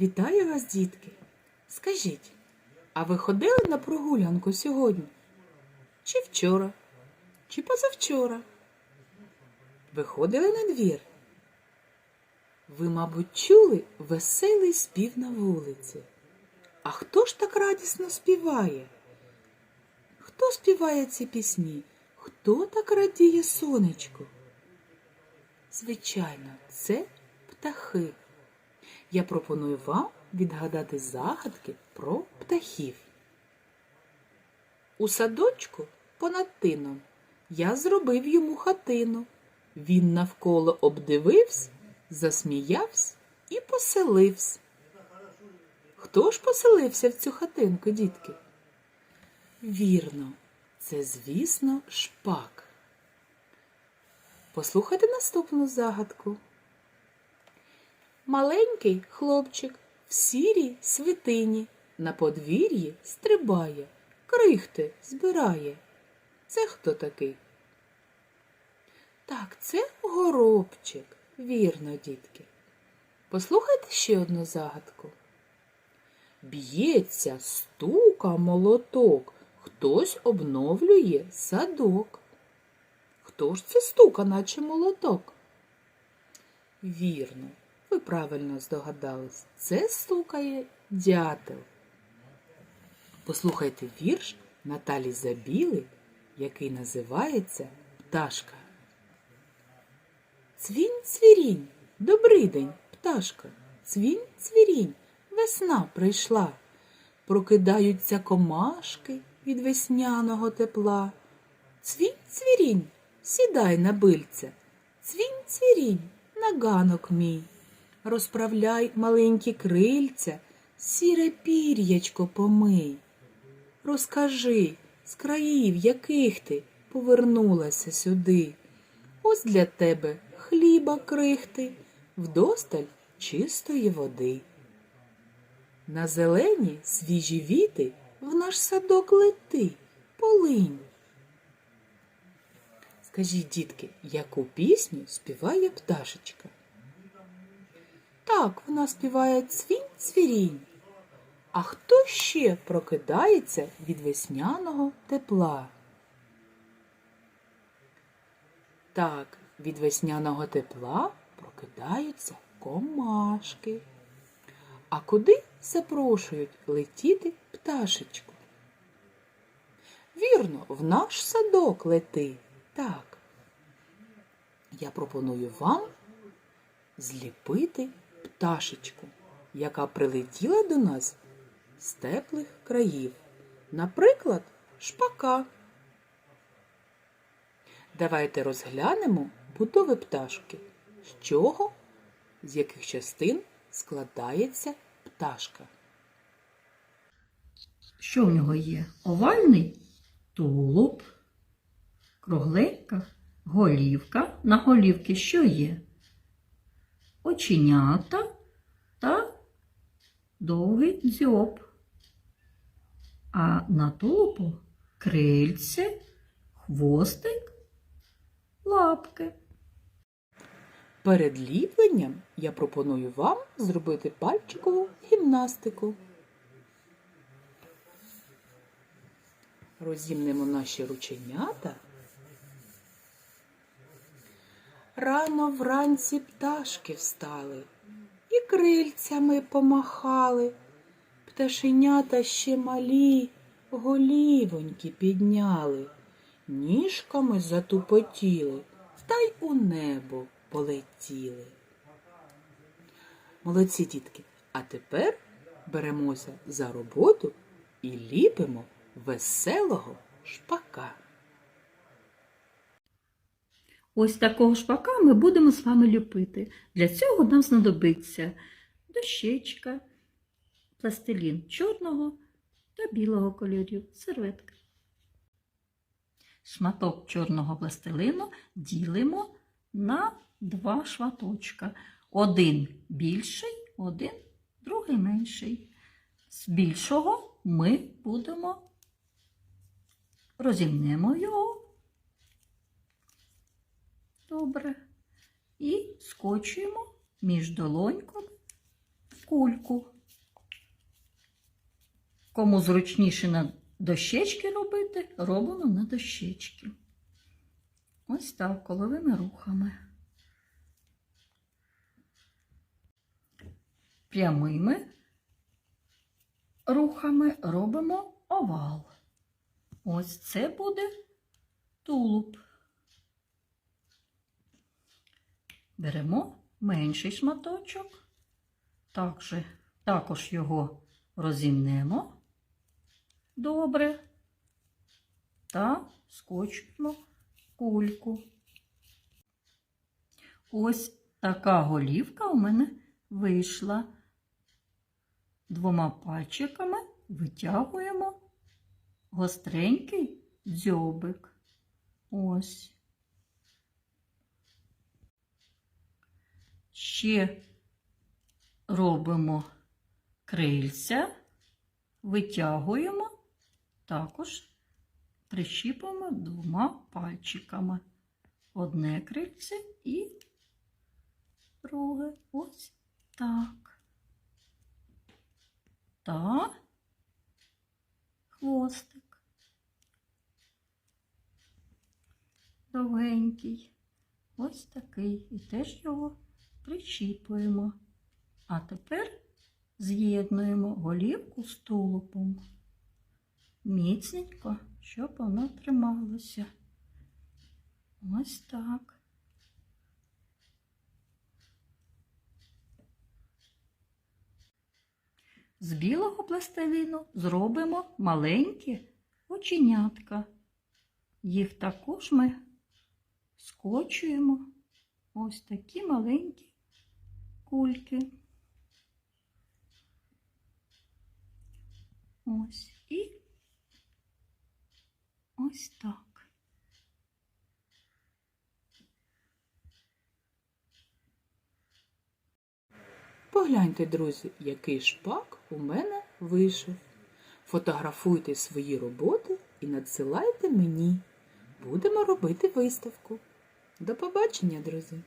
Вітаю вас, дітки. Скажіть, а ви ходили на прогулянку сьогодні? Чи вчора? Чи позавчора? Виходили на двір? Ви, мабуть, чули веселий спів на вулиці. А хто ж так радісно співає? Хто співає ці пісні? Хто так радіє сонечку? Звичайно, це птахи. Я пропоную вам відгадати загадки про птахів. У садочку понад тином я зробив йому хатину. Він навколо обдивився, засміявся і поселився. Хто ж поселився в цю хатинку, дітки? Вірно, це, звісно, шпак. Послухайте наступну загадку. Маленький хлопчик в сірій свитині на подвір'ї стрибає, крихти збирає. Це хто такий? Так, це горобчик. Вірно, дітки. Послухайте ще одну загадку. Б'ється, стука молоток, хтось обновлює садок. Хто ж це стука, наче молоток? Вірно, правильно здогадались. Це стукає дятел. Послухайте вірш Наталі Забіли, який називається Пташка. Цвінь цвірінь, добрий день, пташка. Цвінь цвірінь, весна прийшла. Прокидаються комашки від весняного тепла. Цвінь цвірінь, сідай на бильця. Цвінь цвірінь, на ганок мій. Розправляй маленькі крильця, сіре пір'ячко помий. Розкажи, з країв яких ти повернулася сюди. Ось для тебе хліба крихти, вдосталь чистої води. На зелені свіжі віти в наш садок лети, полинь. Скажіть, дітки, яку пісню співає пташечка? Так, вона співає цвінь цвірінь. А хто ще прокидається від весняного тепла? Так, від весняного тепла прокидаються комашки. А куди запрошують летіти пташечку? Вірно, в наш садок лети. Так. Я пропоную вам зліпити пташечку, яка прилетіла до нас з теплих країв. Наприклад, шпака. Давайте розглянемо будови пташки. З чого, з яких частин складається пташка. Що в нього є? Овальний тулуб, кругленька голівка. На голівці що є? Оченята та довгий дзьоб. А на тулупу крильце, хвостик, лапки. Перед ліпленням я пропоную вам зробити пальчикову гімнастику. Розімнемо наші рученята. Рано вранці пташки встали і крильцями помахали. Пташенята ще малі, голівоньки підняли, ніжками затупотіли, та й у небо полетіли. Молодці дітки, а тепер беремося за роботу і ліпимо веселого шпака. Ось такого шпака ми будемо з вами ліпити. Для цього нам знадобиться дощечка, пластилін чорного та білого кольорів, серветка. Шматок чорного пластилину ділимо на два шматочка. Один більший, один другий менший. З більшого ми будемо розімнемо його. Добре. І скочуємо між долоньками кульку. Кому зручніше на дощечки робити, робимо на дощечки. Ось так, коловими рухами. Прямими рухами робимо овал. Ось це буде тулуб. Беремо менший шматочок, також, також його розімнемо добре та скочимо кульку. Ось така голівка у мене вийшла. Двома пальчиками витягуємо гостренький дзьобик. Ось. Ще робимо крильця, витягуємо, також прищіпуємо двома пальчиками. Одне крильце і друге. Ось так. Та хвостик. Довгенький. Ось такий. І теж його прищіпуємо. А тепер з'єднуємо голівку з тулупом. Міцненько, щоб воно трималося. Ось так. З білого пластиліну зробимо маленькі оченятка. Їх також ми скочуємо ось такі маленькі кульки. Ось і ось так. Погляньте, друзі, який шпак у мене вийшов. Фотографуйте свої роботи і надсилайте мені. Будемо робити виставку. До побачення, друзі!